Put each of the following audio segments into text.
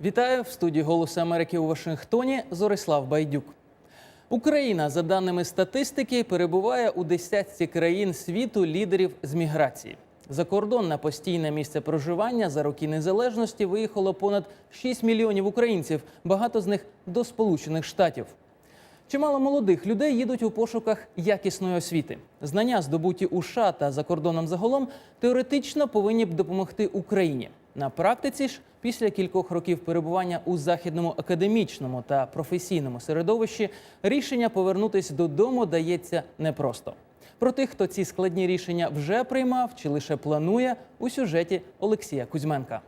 Вітаю в студії Голосу Америки у Вашингтоні. Зорислав Байдюк. Україна, за даними статистики, перебуває у десятці країн світу лідерів з міграції. За кордон на постійне місце проживання за роки незалежності виїхало понад 6 мільйонів українців. Багато з них до Сполучених Штатів. Чимало молодих людей їдуть у пошуках якісної освіти. Знання, здобуті у США та за кордоном загалом, теоретично повинні б допомогти Україні. На практиці ж, після кількох років перебування у західному академічному та професійному середовищі, рішення повернутись додому дається непросто. Про тих, хто ці складні рішення вже приймав чи лише планує, у сюжеті Олексія Кузьменка.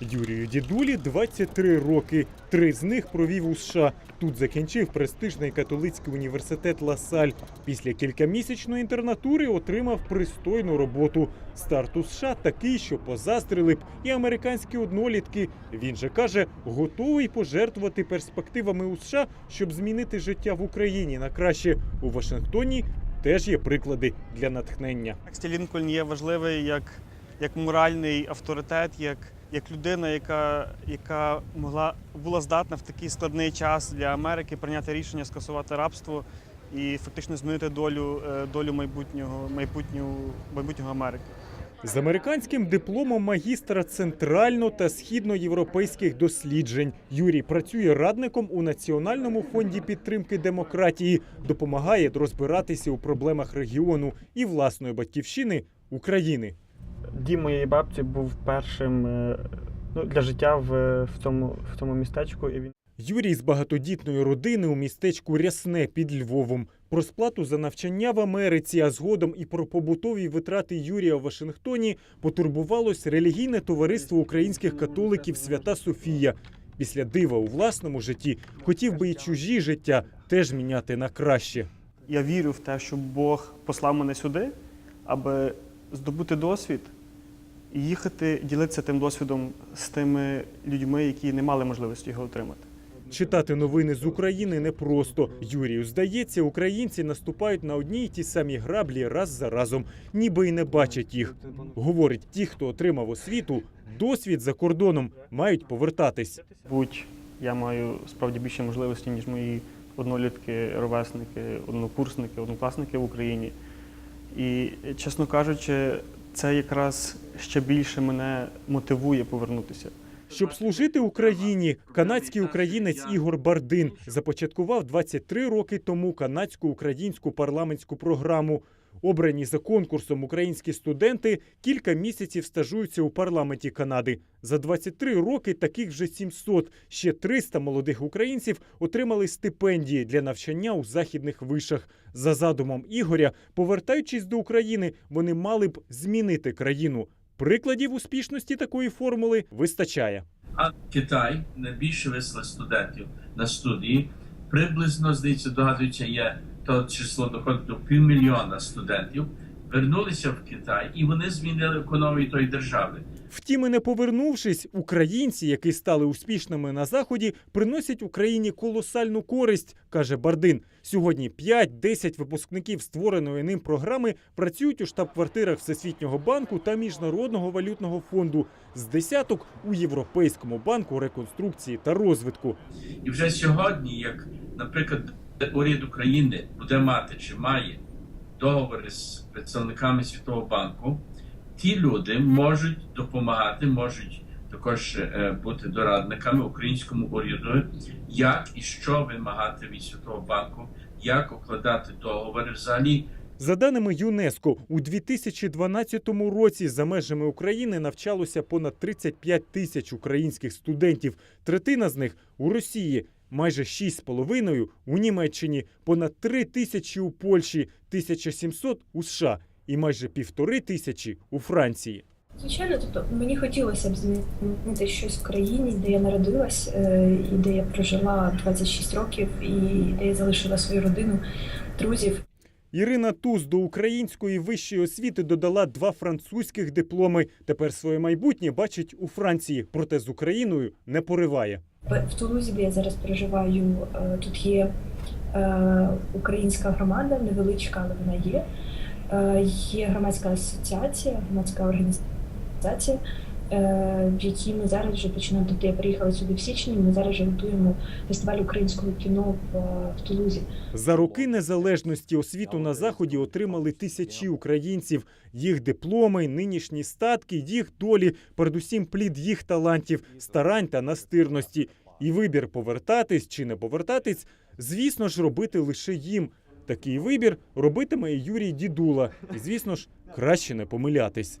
Юрію Дідулі 23 роки. Три з них провів у США. Тут закінчив престижний католицький університет Ласаль. Після кількамісячної інтернатури отримав пристойну роботу. Старт у США такий, що позастріли б і американські однолітки. Він же каже, готовий пожертвувати перспективами у США, щоб змінити життя в Україні на краще. У Вашингтоні теж є приклади для натхнення. Лінкольн є важливий як, як моральний авторитет, як, як людина, яка, яка могла була здатна в такий складний час для Америки прийняти рішення скасувати рабство і фактично змінити долю, е, долю майбутнього, майбутнього, майбутнього Америки. З американським дипломом магістра центрально та східноєвропейських досліджень Юрій працює радником у Національному фонді підтримки демократії, допомагає розбиратися у проблемах регіону і власної батьківщини України. Дім моєї бабці був першим е, ну, для життя в, в, цьому, в цьому містечку. І він Юрій з багатодітної родини у містечку Рясне під Львовом. Про сплату за навчання в Америці, а згодом і про побутові витрати Юрія в Вашингтоні потурбувалось релігійне товариство українських католиків Свята Софія. Після дива у власному житті хотів би і чужі життя теж міняти на краще. я вірю в те, що Бог послав мене сюди, аби здобути досвід і їхати ділитися тим досвідом з тими людьми, які не мали можливості його отримати. Читати новини з України непросто. Юрію здається, українці наступають на одні й ті самі граблі раз за разом, ніби й не бачать їх. Говорить, ті, хто отримав освіту, досвід за кордоном мають повертатись. Будь я маю справді більше можливості, ніж мої однолітки, ровесники, однокурсники, однокласники в Україні. І, чесно кажучи, це якраз ще більше мене мотивує повернутися. Щоб служити Україні, канадський українець Ігор Бардин започаткував 23 роки тому канадсько-українську парламентську програму. Обрані за конкурсом українські студенти кілька місяців стажуються у парламенті Канади. За 23 роки таких вже 700. Ще 300 молодих українців отримали стипендії для навчання у західних вишах. За задумом Ігоря, повертаючись до України, вони мали б змінити країну. Прикладів успішності такої формули вистачає. А Китай найбільше вислав студентів на студії. Приблизно, здається, догадується, є то число доходить до півмільйона студентів. Вернулися в Китай і вони змінили економію тої держави. Втім, і не повернувшись, українці, які стали успішними на заході, приносять Україні колосальну користь, каже Бардин. Сьогодні 5-10 випускників створеної ним програми працюють у штаб-квартирах Всесвітнього банку та Міжнародного валютного фонду з десяток у Європейському банку реконструкції та розвитку. І вже сьогодні, як, наприклад, уряд України буде мати чи має договори з представниками Світового банку, ті люди можуть допомагати, можуть також е, бути дорадниками українському уряду, як і що вимагати від Світового банку, як укладати договори взагалі. За даними ЮНЕСКО, у 2012 році за межами України навчалося понад 35 тисяч українських студентів. Третина з них у Росії, майже 6,5 у Німеччині, понад 3 тисячі у Польщі, 1700 у США і майже півтори тисячі у Франції. Звичайно, тобто мені хотілося б змінити щось в країні, де я народилась, е, і де я прожила 26 років, і де я залишила свою родину, друзів. Ірина Туз до української вищої освіти додала два французьких дипломи. Тепер своє майбутнє бачить у Франції, проте з Україною не пориває. В Тулузі, де я зараз проживаю, е, тут є е, українська громада, невеличка, але вона є. Е, Є громадська асоціація, громадська організація. Е, в якій ми зараз вже починаємо. Тобто я приїхала сюди в січні. Ми зараз вже готуємо фестиваль українського кіно в, в Тулузі. За роки незалежності освіту на заході отримали тисячі українців. Їх дипломи, нинішні статки, їх долі, передусім плід їх талантів, старань та настирності. І вибір повертатись чи не повертатись, звісно ж, робити лише їм. Такий вибір робитиме і Юрій Дідула. І, звісно ж, краще не помилятись.